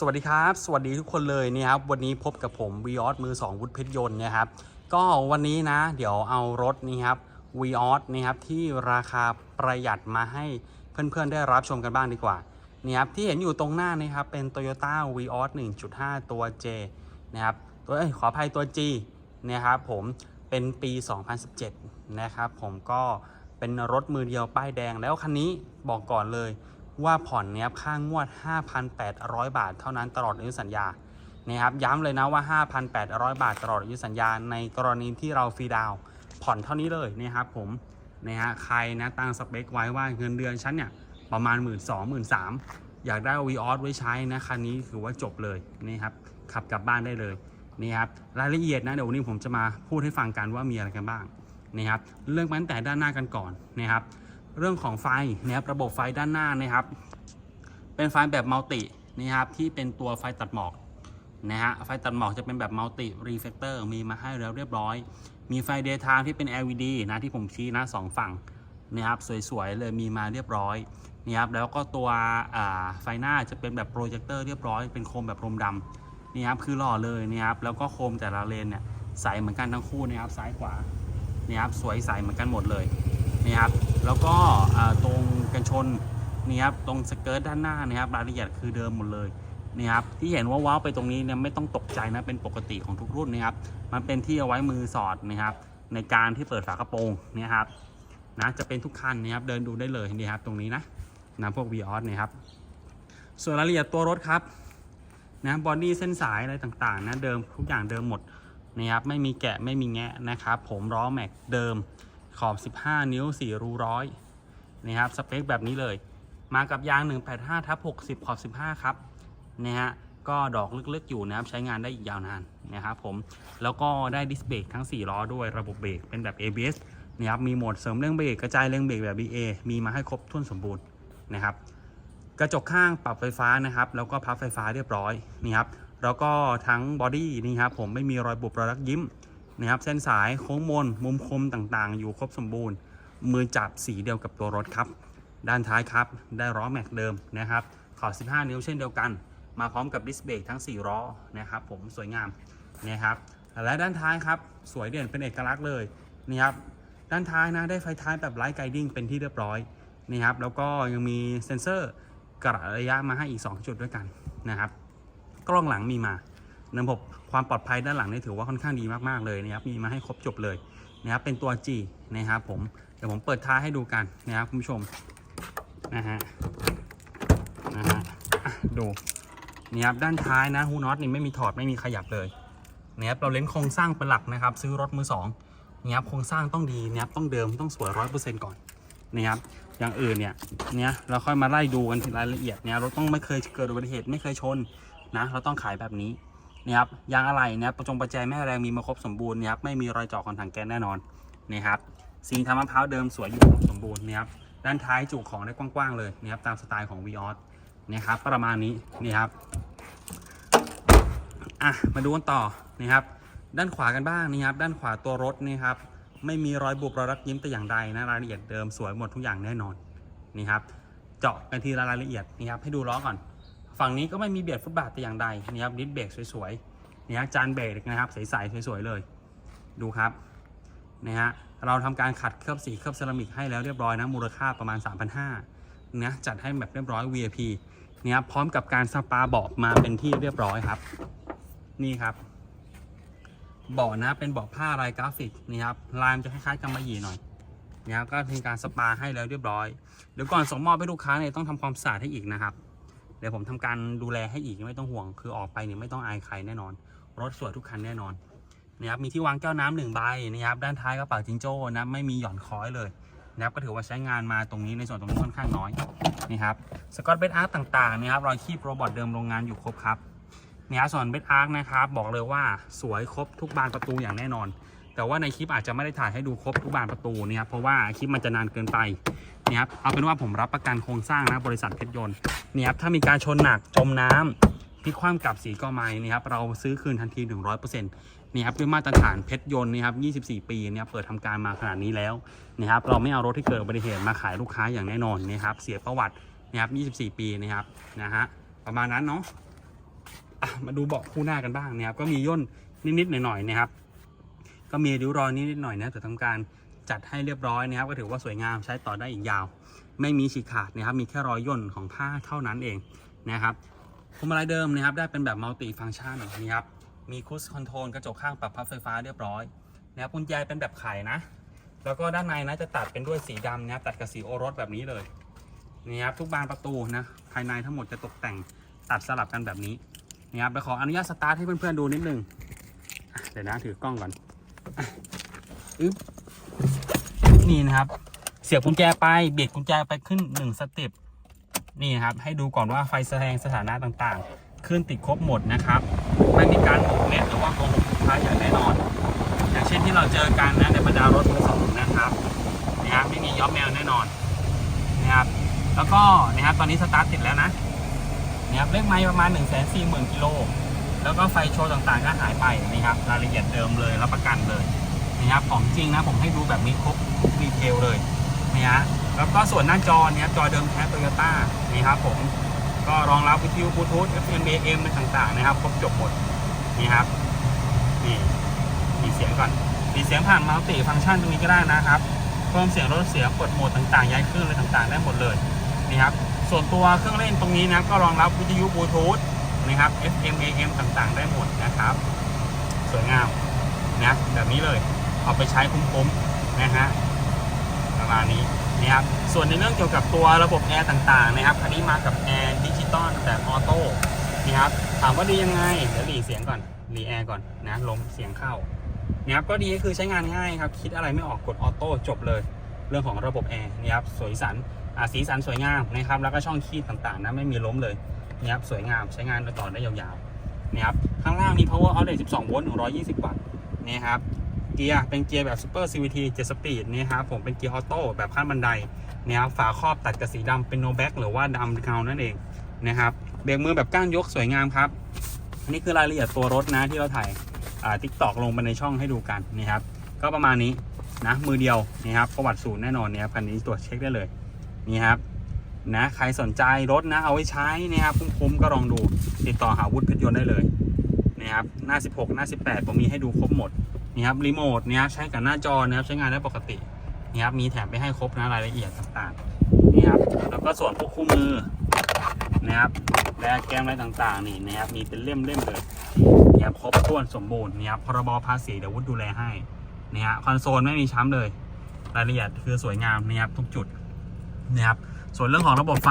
สวัสดีครับ สวัสดีทุกคนเลยนะครับวันนี้พบกับผมวีออสมือ 2 วุฒิเพชรยนต์นะครับก็วันนี้นะ เดี๋ยวเอารถนี่ครับวีออสนี่ครับที่ราคาประหยัดมาให้เพื่อนๆได้รับชมกันบ้างดีกว่านี่ครับที่เห็นอยู่ตรงหน้านี่ครับเป็น Toyota v ีออส1.5 ตัว J นะครับตัวเอ้ยขออภัยตัว G นะครับผมเป็นปี 2017 นะครับผมก็เป็นรถมือเดียวป้ายแดงแล้วคันนี้บอกก่อนเลย ว่าผ่อนเนี้ยค่างวด 5,800 บาท เท่านั้นตลอดอายุสัญญานะครับย้ำเลยนะว่า 5,800 บาทตลอดอายุสัญญา ในกรณีที่เราฟรีดาวผ่อนเท่านี้เลยนะครับผมนะฮะใครนะตั้งสเปคไว้ว่าเงินเดือนฉันเนี่ยประมาณ 1 2 0 0 0 1 3 0 0อยากได้วีออสไว้ใช้นะคันนี้ถือว่าจบเลยนี่ครับขับกลับบ้านได้เลยนี่ครับรายละเอียดนะเดี๋ยววันนี้ผมจะมาพูดให้ฟังกันว่ามีอะไรกันบ้างนี่ครับเรื่องมันแต่ด้านหน้ากันก่อนนะครับ เรื่องของไฟนะครับระบบไฟด้านหน้านะครับ เป็นไฟแบบมัลตินะครับที่เป็นตัวไฟตัดหมอกนะฮะไฟตัดหมอกจะเป็นแบบมัลติรีเฟกเตอร์มีมาให้แล้วเรียบร้อย มีไฟเดย์ไทม์ที่เป็น LED นะที่ผมชี้นะสองฝั่งนะครับสวยๆเลยมีมาเรียบร้อยนะครับแล้วก็ตัวไฟหน้าจะเป็นแบบโปรเจคเตอร์เรียบร้อยเป็นโคมแบบพรมดำนี่ครับคือหล่อเลยนะครับแล้วก็โคมแต่ละเลนเนี่ยใสเหมือนกันทั้งคู่นะครับซ้ายขวานี่ครับสวยใสเหมือนกันหมดเลย นี่ครับแล้วก็ตรงกันชนนี่ครับตรงสเกิร์ตด้านหน้านะครับรายละเอียดคือเดิมหมดเลยนี่ครับที่เห็นว่าว้าวไปตรงนี้เนี่ยไม่ต้องตกใจนะเป็นปกติของทุกรุ่นนะครับมันเป็นที่เอาไว้มือสอดนะครับในการที่เปิดฝากระโปรงนี่ครับนะจะเป็นทุกคันนะครับเดินดูได้เลยนี่ครับตรงนี้นะนะพวก v ีออสนะครับส่วนรายละเอียดตัวรถครับนะบอดี้เส้นสายอะไรต่างๆนะเดิมทุกอย่างเดิมหมดนะครับไม่มีแกะไม่มีแงะนะครับผมล้อแม็กเดิม ขอบ 15 นิ้ว 4 รูร้อยนี่ครับสเปคแบบนี้เลย มากับยาง 185ทับ60 ขอบ 15 ครับนะฮะก็ดอกลึกๆอยู่นะครับใช้งานได้อีกยาวนานนะครับผมแล้วก็ได้ดิสเบรกทั้ง 4 ล้อด้วยระบบเบรกเป็นแบบ ABS นะครับมีโหมดเสริมเร่งเบรกกระจายเร่งเบรกแบบ BA มีมาให้ครบถ้วนสมบูรณ์นะครับกระจกข้างปรับไฟฟ้านะครับแล้วก็พับไฟฟ้าเรียบร้อยนี่ครับแล้วก็ทั้งบอดี้นี่ครับผมไม่มีรอยบุบรอยรักยิ้ม นะครับเส้นสายโค้งมนมุมคมต่างๆ อยู่ครบสมบูรณ์ มือจับสีเดียวกับตัวรถครับ ด้านท้ายครับ ได้ล้อแม็กเดิมนะครับขอบ15 นิ้วเช่นเดียวกัน มาพร้อมกับดิสเบรกทั้ง 4 ล้อนะครับผมสวยงามนะครับและด้านท้ายครับสวยเด่นเป็นเอกลักษณ์เลยนี่ครับด้านท้ายนะได้ไฟท้ายแบบไลท์ไกดิ้งเป็นที่เรียบร้อยนี่ครับแล้วก็ยังมีเซ็นเซอร์กระระยะมาให้อีก 2 จุดด้วยกันนะครับ กล้องหลังมีมา ระบบความปลอดภัยด้านหลังนี่ถือว่าค่อนข้างดีมากๆเลยนะครับ มีมาให้ครบจบเลยนะครับ เป็นตัว G นะครับผม เดี๋ยวผมเปิดท้ายให้ดูกันนะครับคุณผู้ชมนะฮะนะฮะดูนี่ครับด้านท้ายนะฮูน็อตนี่ไม่มีถอดไม่มีขยับเลยนะครับเราเล่นโครงสร้างเป็นหลักนะครับ ซื้อรถมือสองนี่ครับโครงสร้างต้องดีนะครับต้องเดิมต้องสวยร้อยเปอร์เซ็นต์ก่อนนะครับอย่างอื่นเนี่ยเนี่ยเราค่อยมาไล่ดูกันทีรายละเอียดเนี่ยเราต้องไม่เคยเกิดอุบัติเหตุไม่เคยชนนะ เราต้องขายแบบนี้ นะครับยางอะไหล่นะรประจงประแจแม่แรงมีมาครบสมบูรณ์นะครับไม่มีรอยเจาะคอนถังแก๊สแน่นอนนะครับสีทำมะพร้าวเดิมสวยอยู่สมบูรณ์นะครับด้านท้ายจุของได้กว้างๆเลยนะครับตามสไตล์ของ v ีออสนะครับประมาณนี้นี่ครับอะมาดูกันต่อนะครับด้านขวากันบ้างนะครับด้านขวาตัวรถนี่ครับไม่มีรอยบุบรอยรักยิ้มแต่อย่างใดนะรายละเอียดเดิมสวยหมดทุกอย่างแน่นอนนี่ครับเจาะกันทีละรายละเอียดนี่ครับให้ดูล้อก่อน ฝั่งนี้ก็ไม่มีเบียดฟุตบาทแต่อย่างใดนี่ครับดิสเบรกสวยๆนี่ฮะจานเบรกนะครับใสๆสวยๆเลย ดูครับนะฮะเราทำการขัดเคลือบสีเคลือบเซรามิกให้แล้วเรียบร้อยนะมูลค่าประมาณ 3,500นะจัดให้แบบเรียบร้อย VIP เนี่ยครับพร้อมกับการสปาเบาะมาเป็นที่เรียบร้อยครับ นี่ครับเบาะนะเป็นเบาะผ้าลายกราฟิกนี่ครับลายมันจะคล้ายๆกำมะหยี่หน่อยนะครับก็เป็นการสปาให้แล้วเรียบร้อยเดี๋ยวก่อนส่งมอบให้ลูกค้าเนี่ยต้องทำความสะอาดให้อีกนะครับ เดี๋ยวผมทำการดูแลให้อีกไม่ต้องห่วง คือออกไปเนี่ยไม่ต้องอายใครแน่นอน รถสวยทุกคันแน่นอนนะครับมีที่วางแก้วน้ำหนึ่งใบนะครับด้านท้ายกระเป๋าจิงโจ้นะไม่มีหย่อนคอยเลยนะครับก็ถือว่าใช้งานมาตรงนี้ในส่วนตรงนี้ค่อนข้างน้อยนี่ครับสกอตเบดอาร์ต่างๆนะครับรอยคีบโรบอทเดิมโรงงานอยู่ครบครับเนี่ยส่วนเบดอาร์นะครับบอกเลยว่าสวยครบทุกบานประตูอย่างแน่นอน แต่ว่าในคลิปอาจจะไม่ได้ถ่ายให้ดูครบทุกบานประตูนะครับเพราะว่าคลิปมันจะนานเกินไปนี่ครับเอาเป็นว่าผมรับประกันโครงสร้างนะบริษัทเพชรยนต์นี่ครับถ้ามีการชนหนักจมน้ำพลิกคว่ำกลับสีก็ไม่นี่ครับเราซื้อคืนทันที 100%นี่ครับด้วยมาตรฐานเพชรยนต์นี่ครับ 24 ปีเนี่ยเปิดทำการมาขนาดนี้แล้วนี่ครับเราไม่เอารถที่เกิดอุบัติเหตุมาขายลูกค้าอย่างแน่นอนนะครับเสียประวัตินะครับ 24 ปีนะครับนะฮะประมาณนั้นเนาะอะมาดูเบาะคู่หน้ากันบ้างนะครับก็มีย่นนิดๆหน่อยๆนะครับ ก็มีริ้วรอยนิดหน่อยนะแต่ทำการจัดให้เรียบร้อยนะครับก็ถือว่าสวยงามใช้ต่อได้อีกยาว ไม่มีฉีกขาดนะครับมีแค่รอยย่นของผ้าเท่านั้นเองนะครับพวงมาลัยเดิมนะครับได้เป็นแบบมัลติฟังก์ชันนะครับมีคูสคอนโทรลกระจกข้างปรับพับไฟฟ้าเรียบร้อยนะครับกุญแจเป็นแบบไขนะแล้วก็ด้านในนะจะตัดเป็นด้วยสีดำนะครับตัดกับสีโอรสแบบนี้เลยนี่ครับทุกบานประตูนะภายในทั้งหมดจะตกแต่งตัดสลับกันแบบนี้นี่ครับไปขออนุญาตสตาร์ทให้เพื่อนๆดูนิดนึงเดี๋ยวนะถือกล้องก่อน อึ๊บนี่นะครับ เสียบกุญแจไปเบียดกุญแจไปขึ้นหนึ่งสเต็ปนี่นะครับให้ดูก่อนว่าไฟแสดงสถานะต่างๆขึ้นติดครบหมดนะครับ ไม่มีการหมกเม็ดหรือว่าโกหกลูกค้าอย่างแน่นอน อย่างเช่นที่เราเจอกันนะในบรรดารถมือสองนะครับนะครับไม่มีย้อมแมวแน่นอนนะครับแล้วก็นะครับตอนนี้สตาร์ทติดแล้วนะนะครับเลขไม้ประมาณ1 4 0 0 0 0กิโล แล้วก็ไฟโชว์ต่างๆก็หายไปนะครับรายละเอียดเดิมเลยรับประกันเลยนะครับของจริงนะผมให้ดูแบบนี้ครบทุกดีเทลเลยนะฮะแล้วก็ส่วนหน้าจอเนี่ยจอเดิมแท้โตโยต้านี่ครับผมก็รองรับวิทยุบลูทูธ FM AM อะไรต่างๆนะครับครบจบหมดนี่ครับนี่มีเสียงก่อนมีเสียงผ่านมัลติฟังก์ชันตรงนี้ก็ได้นะครับเพิ่มเสียงลดเสียงกดโหมดต่างๆย้ายเครื่องอะไรต่างๆ ได้หมดเลยนี่ครับส่วนตัวเครื่องเล่นตรงนี้นะก็รองรับวิทยุบลูทูธ นะครับ FM AM ต่างๆ ได้หมดนะครับ สวยงามนะแบบนี้เลยเอาไปใช้คุ้มๆนะฮะประมาณนี้นะครับส่วนในเรื่องเกี่ยวกับตัวระบบแอร์ต่างๆนะครับอันนี้มากับแอร์ดิจิตอลแบบออโต้นะครับถามว่าดียังไงเดี๋ยวหลีเสียงก่อนหลีแอร์ก่อนนะลมเสียงเข้านะครับก็ดีก็คือใช้งานง่ายครับ คิดอะไรไม่ออกกดออโต้จบเลย เรื่องของระบบแอร์นี่ครับสวยสันสีสันสวยงามนะครับแล้วก็ช่องคีดต่างๆนะไม่มีล้มเลย นี่ครับสวยงามใช้งานต่อได้ยาวๆนี่ครับข้างล่างมี power outlet 12 โวลต์ 120 วัตต์นี่ครับเกียร์เป็นเกียร์แบบ super CVT 7 speed นี่ครับผมเป็นเกียร์ออโต้แบบขั้นบันไดนี่ครับฝาครอบตัดกับสีดำเป็น no back หรือว่าดำเงานั่นเองนะครับเบรกมือแบบก้านยกสวยงามครับอันนี้คือรายละเอียดตัวรถนะที่เราถ่ายทิกตอกลงไปในช่องให้ดูกันนะครับก็ประมาณนี้นะมือเดียวนะครับประวัติศูนย์แน่นอนเนี่ยครับคันนี้ตรวจเช็คได้เลยนี่ครับ นะใครสนใจรถนะเอาไว้ใช้นะครับคุ้มๆก็ลองดูติดต่อหาวุฒิเพชรยนต์ได้เลยนะครับหน้า 16 หน้า 18 ผมมีให้ดูครบหมดนี่ครับรีโมทเนะครับใช้กับหน้าจอนะครับใช้งานได้ปกตินี่ครับมีแถมไปให้ครบนะรายละเอียดต่างๆนี่ครับแล้วก็ส่วนพวกคู่มือนะครับและแก้มอะไรต่างๆนี่นะครับมีเป็นเล่มๆเลยนะครับครบถ้วนสมบูรณ์นะครับพรบภาษีเดี๋ยววุฒิดูแลให้นะฮะคอนโซลไม่มีช้ำเลย รายละเอียดคือสวยงามนะครับทุกจุดนะครับ ส่วนเรื่องของระบบไฟ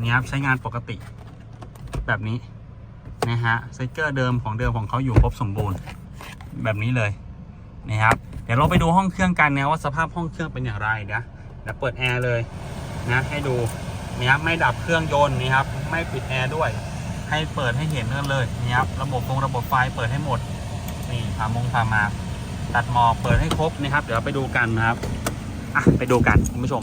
นะครับใช้งานปกติ แบบนี้นะฮะสติกเกอร์เดิมของเดิมของเขาอยู่ครบสมบูรณ์แบบนี้เลยนะครับ เดี๋ยวเราไปดูห้องเครื่องกันนะว่าสภาพห้องเครื่องเป็นอย่างไรนะเดี๋ยวเปิดแอร์เลยนะให้ดูนะครับไม่ดับเครื่องยนต์นะครับไม่ปิดแอร์ด้วย ให้เปิดให้เห็นกันเลยนี่ครับระบบตรงระบบไฟเปิดให้หมดนี่พามงพามา ตัดหมอกเปิดให้ครบนะครับ เดี๋ยวไปดูกันนะครับอะไปดูกันคุณผู้ชม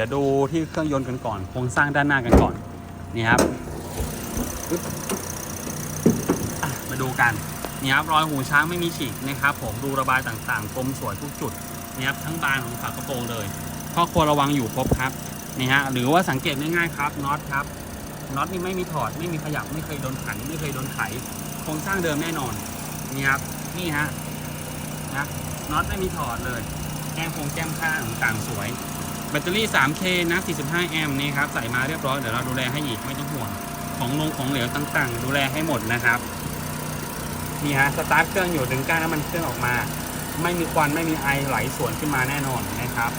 ดี๋ยวดูที่เครื่องยนต์กันก่อนโครงสร้างด้านหน้ากันก่อนนี่ครับปึ๊บอะมาดูกันนี่ครับรอยหูช้างไม่มีฉีกนะครับ ผมรูระบายต่างๆกลมสวยทุกจุดนี่ครับทั้งบานของฝากระโปรงเลยข้อควรระวังอยู่ครบครับนี่ฮะหรือว่าสังเกตง่ายๆครับน็อตครับน็อตนี่ไม่มีถอดไม่มีขยับไม่เคยโดนขันไม่เคยโดนไขโครงสร้างเดิมแน่นอนนี่ครับนี่ฮะนะน็อตไม่มีถอดเลยแก้มโครงแก้มข้างต่างสวย แบตเตอรี่ 3K นะ 45 แอมป์นี่ครับ ใส่มาเรียบร้อย เดี๋ยวเราดูแลให้อีก ไม่ต้องห่วง ของลงของเหลวต่างๆ ดูแลให้หมดนะครับ นี่ฮะ สตาร์ทเครื่องอยู่ดึงก้านน้ำมันเครื่องออกมา ไม่มีควัน ไม่มีไอไหลสวนขึ้นมาแน่นอนนะครับ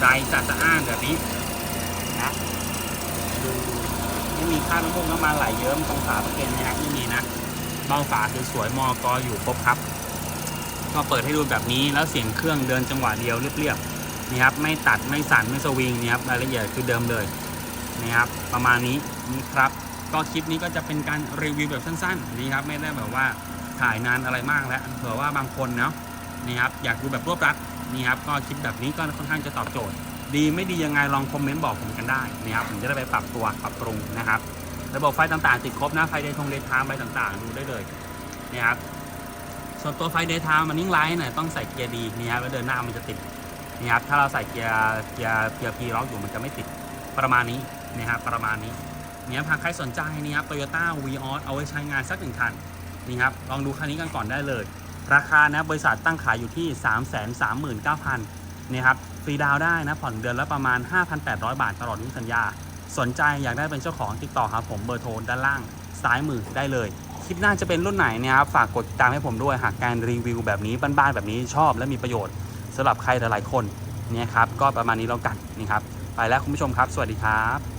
ใจสะสะอานแบบนี้นะดูไม่มีค่าน้ำมันน้ำมันไหลเยิ้มตรงฝาประเก็นนะครับไม่มีนะเบ้าฝาคือสวยมอกออยู่ครบครับ ก็เปิดให้ดูแบบนี้แล้วเสียงเครื่องเดินจังหวะเดียวเรียบๆ นี่ครับไม่ตัดไม่สั่นไม่สวิงนี่ครับรายละเอียดคือเดิมเลยนี่ครับประมาณนี้นี่ครับ ก็คลิปนี้ก็จะเป็นการรีวิวแบบสั้นๆนี่ครับไม่ได้แบบว่าถ่ายนานอะไรมากแล้วเผื่อว่าบางคนเนาะนี่ครับอยากดูแบบรวบรัดนี่ครับก็คลิปแบบนี้ก็ค่อนข้างจะตอบโจทย์ ดีไม่ดียังไงลองคอมเมนต์บอกผมกันได้นะครับผมจะได้ไปปรับตัวปรับปรุงนะครับ ระบบไฟต่างๆ ติดครบนะไฟเดย์ทงเดย์ไทม์อะไรต่างๆ ดูได้เลยนะครับส่วนตัวไฟเดย์ไทม์มันนิ่งไลท์เนี่ยต้องใส่เกียร์ดีนี่ครับแล้วเดินหน้ามันจะติด นี่ครับถ้าเราใส่เกียร์เกียร์เกียร์พีล็อกอยู่มันจะไม่ติดประมาณนี้นะครับประมาณนี้เนี่ยหากใครสนใจนี่ครับโตโยต้าวีออสเอาไว้ใช้งานสักหนึ่งคันนี่ครับลองดูคันนี้กันก่อนได้เลย ราคานะบริษัทตั้งขายอยู่ที่ 3 3 9 0 0 0เนี่ครับฟรีดาวได้นะผ่อนเดือนละประมาณ 5,800 บาทตลอดอายุสัญญา สนใจอยากได้เป็นเจ้าของติดต่อครับผมเบอร์โทรด้านล่างซ้ายมือได้เลยคลิปหน้าจะเป็นรุ่นไหนเนี่ยครับฝากกดติดตามให้ผมด้วยหากการรีวิวแบบนี้บ้านๆแบบนี้ชอบและมีประโยชน์ สำหรับใครหลายๆคนเนี่ยครับก็ประมาณนี้แล้วกันนี่ครับไปแล้วคุณผู้ชมครับ สวัสดีครับ